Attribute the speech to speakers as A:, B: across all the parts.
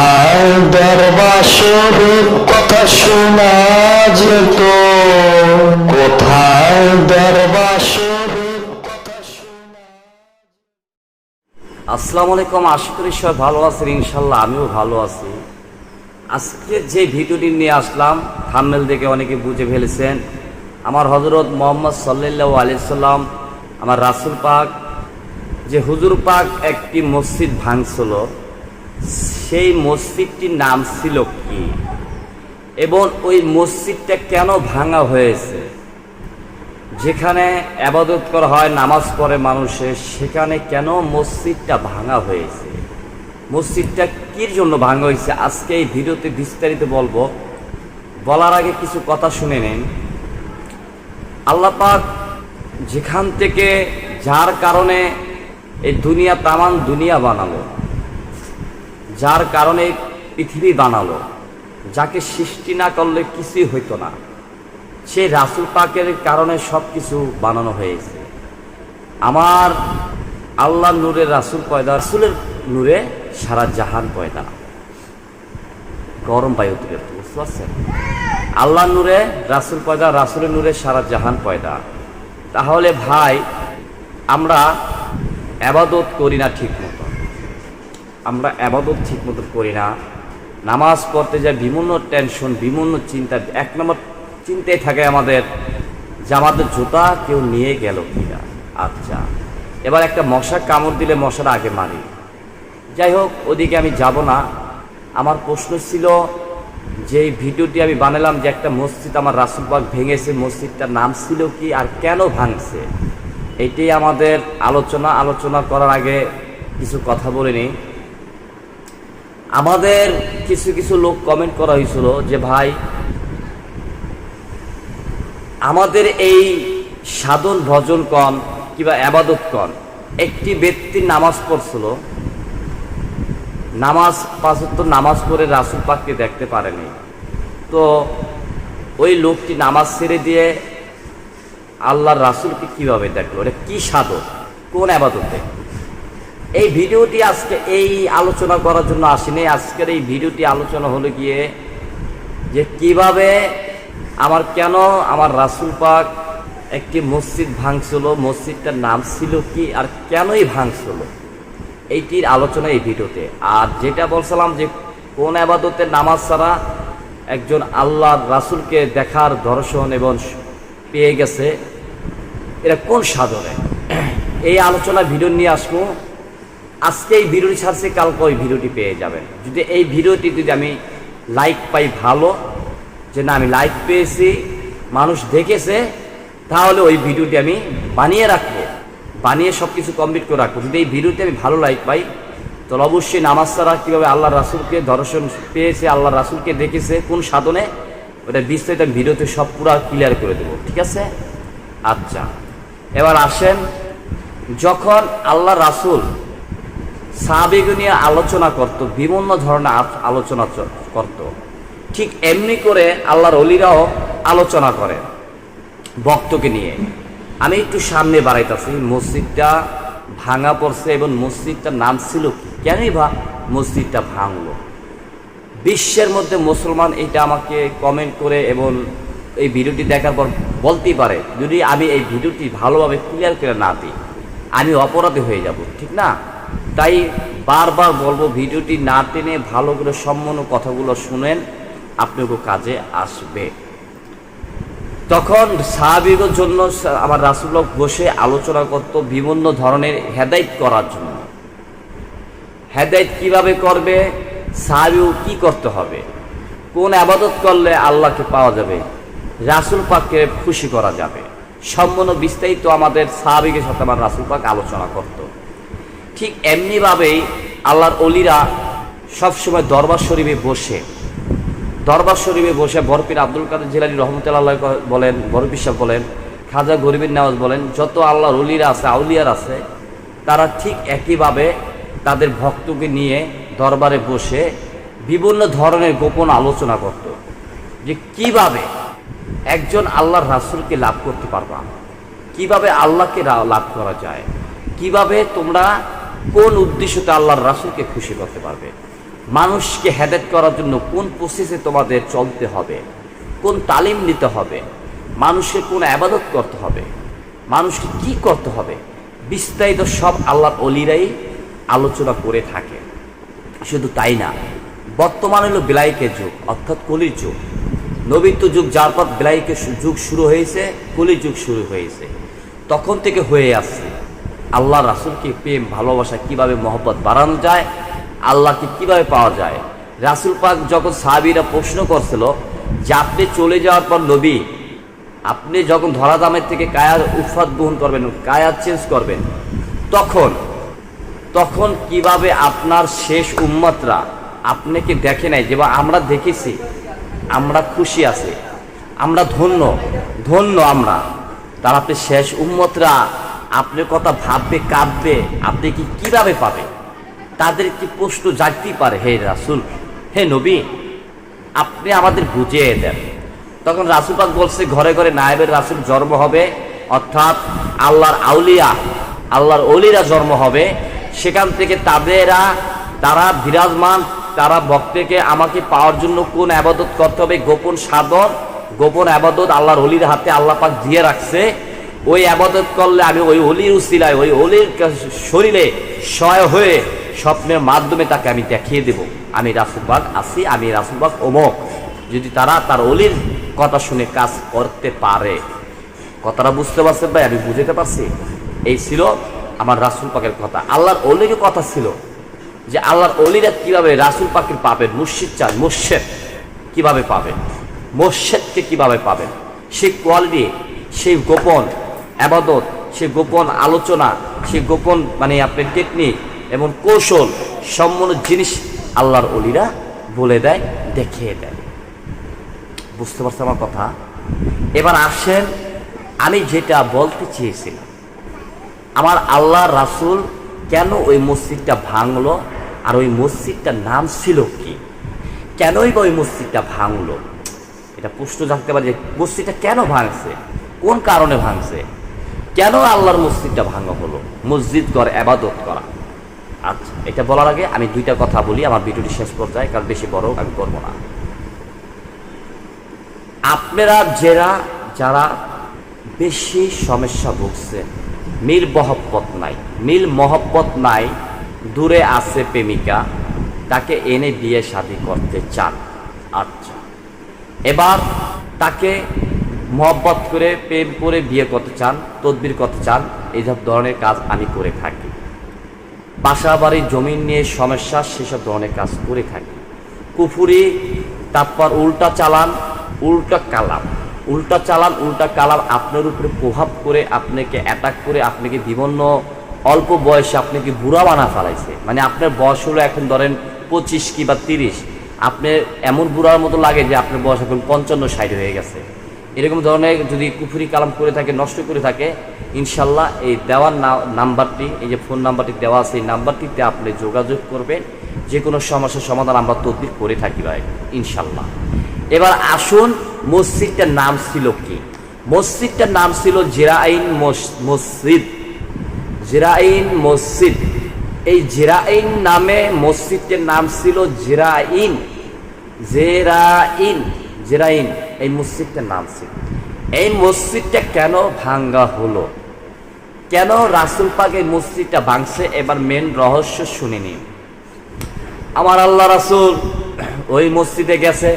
A: কোথায় দরবাসরের কথা কোথায়
B: আসসালামু আলাইকুম, আশা করি ভালো আছেন ইনশাল্লাহ আমিও ভালো আছি। আজকে যে ভিডিওটি নিয়ে আসলাম থাম্বেল দেখে অনেকে বুঝে ফেলেছেন। আমার হজরত মোহাম্মদ সাল্লাহ আলিয়াল্লাম আমার রাসুল পাক, যে হুজুর পাক একটি মসজিদ ভাঙছিল। সেই মসজিদটির নাম ছিল কি? এবং ওই মসজিদটা কেন ভাঙা হয়েছে? যেখানে আবাদত করা হয়, নামাজ পড়ে মানুষের সেখানে কেন মসজিদটা ভাঙা হয়েছে? মসজিদটা কির জন্য ভাঙা হয়েছে? আজকে এই ভিডিওতে বিস্তারিত বলব। বলার আগে কিছু কথা শুনে নিন। আল্লাহ পাক যেখান থেকে, যার কারণে এই দুনিয়া তামান দুনিয়া বানালো। যার কারণে পৃথিবী বানালো। যাকে সৃষ্টি না করলে কিছুই হইতো না। সেই রাসুল পাকের কারণে সব কিছু বানানো হয়েছে। আমার আল্লাহ নূরের রাসুল পয়দা রাসুলের নূরে সারা জাহান পয়দা। গরম বায়ু তুলে বুঝতে পারছেন? আল্লাহ নূরে রাসুল পয়দা, রাসুলের নূরে সারা জাহান পয়দা। তাহলে ভাই, আমরা আবাদত করি না ঠিক আমরা আবাদত ঠিক মতো করি না। নামাজ পড়তে যায় বিভিন্ন টেনশন বিভিন্ন চিন্তা। এক নম্বর চিন্তায় থাকে আমাদের যে আমাদের জুতা কেউ নিয়ে গেল কিনা? আচ্ছা। এবার একটা মশা কামড় দিলে মশাটা আগে মারি। যাই হোক, ওদিকে আমি যাব না। আমার প্রশ্ন ছিল যে ভিডিওটি আমি বানালাম যে একটা মসজিদ আমার রাসুলবাগ ভেঙেছে, মসজিদটার নাম ছিল কি আর কেন ভাঙছে? এটাই আমাদের আলোচনা। আলোচনা করার আগে কিছু কথা বলে নিই আমাদের কিছু কিছু লোক কমেন্ট করা হয়েছিল যে, ভাই, আমাদের এই সাধন ভজন কন কিংবা আবাদত কন। একটি ব্যক্তি নামাজ পড়ছিল। নামাজ পাঁচত্তর নামাজ পড়ে রাসুল পাককে দেখতে পারেনি তো ওই লোকটি নামাজ ছেড়ে দিয়ে আল্লাহর রাসুলকে কীভাবে দেখল? এটা কি সাধন? কোন আবাদতে? এই ভিডিওটি আজকে এই আলোচনা করার জন্য আসেনি। আজকের এই ভিডিওটি আলোচনা হলো গিয়ে যে কীভাবে আমার কেন আমার রাসুল পাক একটি মসজিদ ভাঙছিল, মসজিদটার নাম ছিল কি আর কেনই ভাঙছিল? এইটির আলোচনা এই ভিডিওতে। আর যেটা বলছিলাম যে কোন আবাদতের নামাজ ছাড়া একজন আল্লাহর রাসুলকে দেখার দর্শন এবং পেয়ে গেছে এটা কোন সাধনে? এই আলোচনা ভিডিও নিয়ে আসব। আজকে এই ভিডিওটি ছাড়ছে, কালকে ওই ভিডিওটি পেয়ে যাবেন। যদি এই ভিডিওটি যদি আমি লাইক পাই ভালো, যে না আমি লাইক পেয়েছি, মানুষ দেখেছে, তাহলে ওই ভিডিওটি আমি বানিয়ে রাখব। বানিয়ে সব কিছু কমপ্লিট করে রাখব। যদি এই ভিডিওতে আমি ভালো লাইক পাই, তাহলে অবশ্যই নামাজ ছাড়া কীভাবে আল্লাহ রাসুলকে দর্শন পেয়েছে আল্লাহ রাসুলকে দেখেছে, কোন সাধনে ওটা বিস্তারিত আমি ভিডিওতে সব পুরো ক্লিয়ার করে দেবো। ঠিক আছে? আচ্ছা। এবার আসেন, যখন আল্লাহ রাসুল সাবেগ নিয়ে আলোচনা করত, বিভিন্ন ধরনের আলোচনা করত। ঠিক এমনি করে আল্লাহর অলিরাও আলোচনা করে ভক্তকে নিয়ে। আমি একটু সামনে বাড়াইতেছি, মসজিদটা ভাঙা পড়ছে এবং মসজিদটার নাম ছিল কি? কেনই বা মসজিদটা ভাঙলো? বিশ্বের মধ্যে মুসলমান এটা আমাকে কমেন্ট করে এবং এই ভিডিওটি দেখার পর বলতেই পারে, যদি আমি এই ভিডিওটি ভালোভাবে ক্লিয়ার করে না দিই, আমি অপরাধী হয়ে যাব, ঠিক না? তাই বারবার বলব, ভিডিওটি না টেনে ভালো করে সম্পূর্ণ কথাগুলো শুনেন আপনাকে কাজে আসবে। তখন সাহাবিগের জন্য আমার রাসুল্লাহ বসে আলোচনা করত বিভিন্ন ধরনের হেদাইত করার জন্য। হেদাইত কীভাবে করবে, সাহাবিও কি করতে হবে, কোন আবাদত করলে আল্লাহকে পাওয়া যাবে, রাসুল পাককে খুশি করা যাবে, সম্পূর্ণ বিস্তারিত আমাদের সাহাবিকের সাথে আমার রাসুল পাক আলোচনা করত। ঠিক এমনিভাবেই আল্লাহর অলিরা সবসময় দরবার শরীফে বসে। দরবার শরীফে বসে বরপির আব্দুল কাদের জিলানি রহমতুল্লাহ বলেন বরপির সাহেব বলেন, খাজা গরিবের নেওয়াজ বলেন, যত আল্লাহর অলিরা আছে, আউলিয়ার আছে, তারা ঠিক একইভাবে তাদের ভক্তকে নিয়ে দরবারে বসে বিভিন্ন ধরনের গোপন আলোচনা করত যে কীভাবে একজন আল্লাহর রাসূলকে লাভ করতে পারবা? কীভাবে আল্লাহকে লাভ করা যায়? কীভাবে তোমরা কোন উদ্দেশ্যতে আল্লাহর রাসূলকে খুশি করতে পারবে? মানুষকে হেদায়ত করার জন্য কোন প্রসেসে তোমাদের চলতে হবে? কোন তালিম নিতে হবে? মানুষকে কোন আবাদত করতে হবে? মানুষকে কি করতে হবে? বিস্তারিত সব আল্লাহর অলিরাই আলোচনা করে থাকে। শুধু তাই না, বর্তমান হলো বিলাইকের যুগ, অর্থাৎ কলির যুগ। নবীত্ব যুগ যার পর বিলাইকের সু- যুগ শুরু হয়েছে, কলির যুগ শুরু হয়েছে। তখন থেকে হয়ে আসছে। আল্লাহ রাসুলকে প্রেম, ভালোবাসা কীভাবে মহব্বত বাড়ানো যায়, আল্লাহকে কীভাবে পাওয়া যায়? রাসুল পাক যখন সাহাবিরা প্রশ্ন করছিল যে আপনি চলে যাওয়ার পর নবী, আপনি যখন ধরাধামের থেকে কায়ার উৎপাদ গ্রহণ করবেন, কায়ার চেঞ্জ করবেন, তখন তখন কীভাবে আপনার শেষ উম্মতরা আপনাকে দেখে নাই যে আমরা দেখেছি, আমরা খুশি আছি, আমরা ধন্য ধন্য আমরা, তার আপনি শেষ উম্মতরা আপনার কথা ভাববে, কাঁদবে, আপনি কি কীভাবে পাবে তাদের কি প্রশ্ন জাগতেই পারে, হে রাসুল, হে নবী, আপনি আমাদের বুঝিয়ে দেন। তখন রাসুল পাক বলছে, ঘরে ঘরে নায়েবের রাসুল জন্ম হবে, অর্থাৎ আল্লাহর আউলিয়া, আল্লাহর অলিরা জন্ম হবে। সেখান থেকে তাদেরা, তারা বিরাজমান, তারা ভক্তকে আমাকে পাওয়ার জন্য কোন আবাদত করতে হবে? গোপন সাধন গোপন আবাদত আল্লাহর অলির হাতে আল্লাহ পাক দিয়ে রাখছে। ওই আবাদত করলে আমি ওই অলির উসিলায়, ওই অলির কা- শরীরে সয় হয়ে স্বপ্নের মাধ্যমে তাকে আমি দেখিয়ে দেব। আমি রাসুলবাগ আছি, আমি রাসুলবাগ অমক। যদি তারা তার অলির কথা শুনে কাজ করতে পারে, কথাটা বুঝতে পারছেন ভাই, আমি বুঝতে পারছি? এই ছিল আমার রাসুল পাকের কথা। আল্লাহর অলির কথা ছিল যে আল্লাহর অলিরা কীভাবে রাসুল পাকের পাবেন মুর্শিদ চান মুর্শেদ কীভাবে পাবেন মোর্শেদকে কীভাবে পাবেন সেই কোয়ালিটি, সেই গোপন আবাদত, সে গোপন আলোচনা, সে গোপন মানে আপনার টেকনিক এবং কৌশল সম্পূর্ণ জিনিস আল্লাহর অলিরা বলে দেয়, দেখিয়ে দেয়। বুঝতে পারছ আমার কথা? এবার আসেন, আমি যেটা বলতে চেয়েছিলাম, আমার আল্লাহ রাসুল কেন ওই মসজিদটা ভাঙলো আর ওই মসজিদটার নাম ছিল কি? কেনই বা ওই মসজিদটা ভাঙলো? এটা প্রশ্ন জানতে পারি যে মসজিদটা কেন ভাঙছে? কোন কারণে ভাঙছে? কেন আল্লাহর মসজিদটা ভাঙা হলো? মসজিদ করে আবাদত করা। আচ্ছা এটা বলার আগে আমি দুইটা কথা বলি, আমার ভিডিওটি শেষ পর্যায়ে, কারণ বেশি বড় আমি করব না। আপনারা যারা যারা বেশি সমস্যা ভুগছেন মিল মহব্বত নাই, মিল মহব্বত নাই, দূরে আছে প্রেমিকা, তাকে এনে বিয়ে শাদি করতে চান। আচ্ছা এবার তাকে মহব্বত করে, প্রেম করে বিয়ে করতে চান, তদবির করতে চান, এইসব ধরনের কাজ আমি করে থাকি। বাসা বাড়ি, জমি নিয়ে সমস্যা, সেসব ধরনের কাজ করে থাকি। কুফুরি, তারপর উল্টা চালান, উল্টা কালাম। উল্টা চালান, উল্টা কালাম আপনার উপরে প্রভাব করে, আপনাকে অ্যাটাক করে, আপনাকে বিভিন্ন অল্প বয়সে আপনাকে বুড়া বানা ফেলাইছে। মানে আপনার বয়স হলো এখন ধরেন পঁচিশ কি বা তিরিশ। আপনি এমন বুড়ার মতো লাগে যে আপনার বয়স এখন পঞ্চান্ন, ষাট হয়ে গেছে। এরকম ধরনের যদি কুফুরি কালাম করে থাকে, নষ্ট করে থাকে, ইনশাল্লাহ এই দেওয়ার নাম্বারটি, এই যে ফোন নাম্বারটি দেওয়া আছে, এই নাম্বারটিতে আপনি যোগাযোগ করবেন। যে কোনো সমস্যার সমাধান আমরা তদবির করে থাকি ভাই, ইনশাল্লাহ। এবার আসুন, মসজিদটার নাম ছিল কি? মসজিদটার নাম ছিল জেরাইন মস- মসজিদ। জেরাইন মসজিদ। এই জেরাইন নামে মসজিদটার নাম ছিল জেরাইন। জেরাইন। জেরাইন, এই মসজিদটার নাম ছিল। এই মসজিদটা কেন ভাঙ্গা হলো? কেন রাসুল পাক এই মসজিদটা ভাঙছে? এবার মেন রহস্য শুনে নিন। আমার আল্লাহ রাসুল ওই মসজিদে গেছে।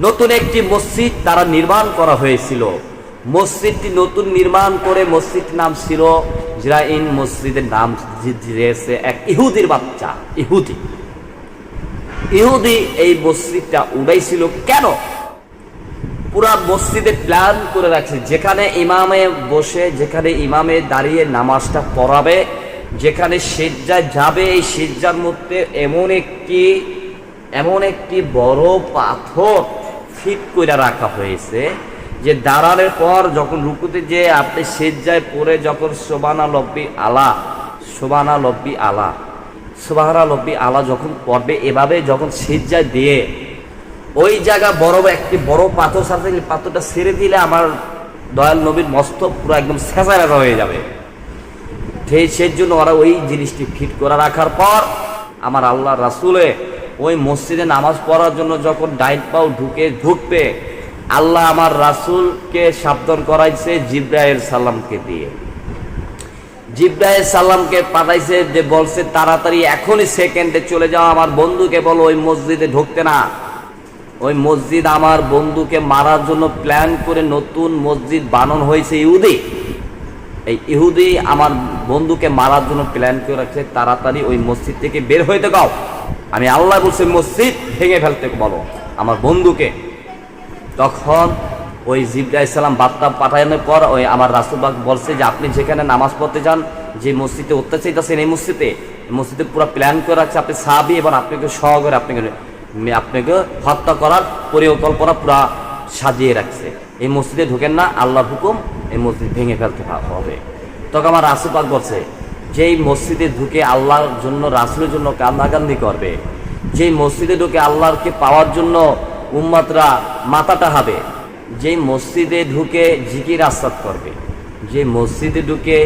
B: নতুন একটি মসজিদ তারা নির্মাণ করা হয়েছিল। মসজিদটি নতুন নির্মাণ করে মসজিদ নাম ছিল জিরাইন। মসজিদের নাম দিয়েছে এক ইহুদির বাচ্চা, ইহুদি। ইহুদি এই মসজিদটা উড়াইছিল। কেন? পুরা মসজিদে প্ল্যান করে রাখছে। যেখানে ইমামে বসে, যেখানে ইমামে দাঁড়িয়ে নামাজটা পড়াবে, যেখানে সিজ্জায় যাবে, এই সিজ্জার মধ্যে এমন একটি এমন একটি বড় পাথর ফিট করে রাখা হয়েছে যে দাঁড়ানোর পর যখন রুকুতে যে আপনি সিজ্জায় পড়ে যখন সোবানা লব্বি আলা সোবানা লব্বি আলা সোবাহানা লব্বি আলা যখন পড়বে, এভাবে যখন সিজ্জায় দিয়ে ওই জায়গা বড় একটি বড় পাথর সাথে পাথরটা ছেড়ে দিলে আমার দয়াল নবীর মস্তক পুরো একদম ছেঁচা রেখা হয়ে যাবে। সেই সেই জন্য ওরা ওই জিনিসটি ফিট করে রাখার পর আমার আল্লাহ রাসুলে ওই মসজিদে নামাজ পড়ার জন্য যখন ডাইন পাও ঢুকে ঢুকবে, আল্লাহ আমার রাসূলকে সাবধান করাইছে জিব্রাইল সাল্লামকে দিয়ে। জিব্রাইল সাল্লামকে পাঠাইছে যে বলছে, তাড়াতাড়ি এখনই সেকেন্ডে চলে যাও। আমার বন্ধুকে বলো ওই মসজিদে ঢুকতে না। ওই মসজিদ আমার বন্ধুকে মারার জন্য প্ল্যান করে নতুন মসজিদ বানানো হয়েছে ইহুদি। এই ইহুদি আমার বন্ধুকে মারার জন্য প্ল্যান করে রাখছে, তাড়াতাড়ি ওই মসজিদ থেকে বের হইতে গাও আমি আল্লাহ বলছি মসজিদ ভেঙে ফেলতে বলো আমার বন্ধুকে। তখন ওই জিব্রাহ ইসলাম বার্তা পাঠানোর পর ওই আমার রাসুলবাগ বলছে যে, আপনি যেখানে নামাজ পড়তে যান, যে মসজিদে অত্যাচার চাইতেছেন এই মসজিদে মসজিদে পুরো প্ল্যান করে রাখছে, আপনি সাবি এবং আপনাকে সহ করে আপনাকে আপনাকে হত্যা করার পরিকল্পনা পুরা সাজিয়ে রাখছে। এই মসজিদে ঢুকেন না, আল্লাহর হুকুম, এই মসজিদ ভেঙে ফেলতে হবে। তখন আমার রাসুলবাগ বলছে, যেই মসজিদে ঢুকে আল্লাহর জন্য, রাসুলের জন্য কান্দাকান্দি করবে, যেই মসজিদে ঢুকে আল্লাহকে পাওয়ার জন্য উম্মাতরা মাথাটা হবে, যেই মসজিদে ঢুকে জিকির আস্বাদ করবে যে মসজিদে ঢুকে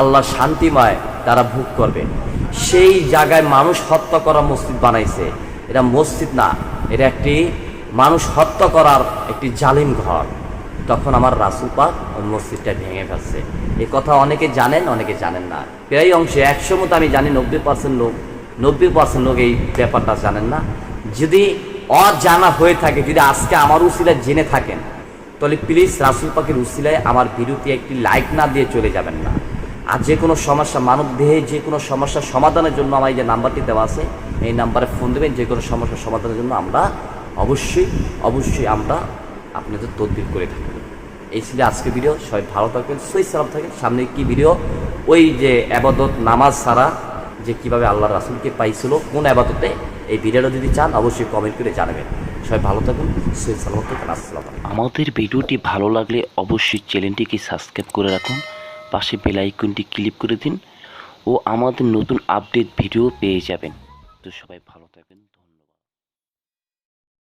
B: আল্লাহ শান্তিময় তারা ভোগ করবে, সেই জায়গায় মানুষ হত্যা করা মসজিদ বানাইছে। এটা মসজিদ না, এটা একটি মানুষ হত্যা করার একটি জালিম ঘর। তখন আমার রাসুল পাক ওই মসজিদটা ভেঙে ফেলছে। এই কথা অনেকে জানেন অনেকে জানেন না। প্রায় অংশে একশো মতো আমি জানি, নব্বই পার্সেন্ট লোক, নব্বই পার্সেন্ট লোক এই ব্যাপারটা জানেন না। যদি অজানা হয়ে থাকে, যদি আজকে আমার উসিলায় জেনে থাকেন, তাহলে প্লিজ রাসুল পাকের উসিলায় আমার ভিডিওতে একটি লাইক না দিয়ে চলে যাবেন না। আর যে কোনো সমস্যা মানব দেহে যে কোনো সমস্যার সমাধানের জন্য আমার এই যে নাম্বারটি দেওয়া আছে এই নাম্বারে ফোন দেবেন, যে কোনো সমস্যার সমাধানের জন্য আমরা অবশ্যই অবশ্যই আমরা আপনাদের তদবির করে থাকব এই ছিল আজকে ভিডিও, সবাই ভালো থাকবেন সই সালাম থাকেন। সামনে কি ভিডিও? ওই যে আবাদত নামাজ সারা যে কীভাবে আল্লাহ রাসুলকে পাইছিল, কোন আবাদতে? এই ভিডিওটা যদি চান, অবশ্যই কমেন্ট করে জানাবেন। সবাই ভালো থাকুন সই সালাম থাকেন, আসসালাম
C: আমাদের ভিডিওটি ভালো লাগলে অবশ্যই চ্যানেলটিকে সাবস্ক্রাইব করে রাখুন, পাশে বেল আইকনটি ক্লিক করে দিন ও আমাদের নতুন আপডেট ভিডিও পেয়ে যাবেন। তো সবাই ভালো ধন্যবাদ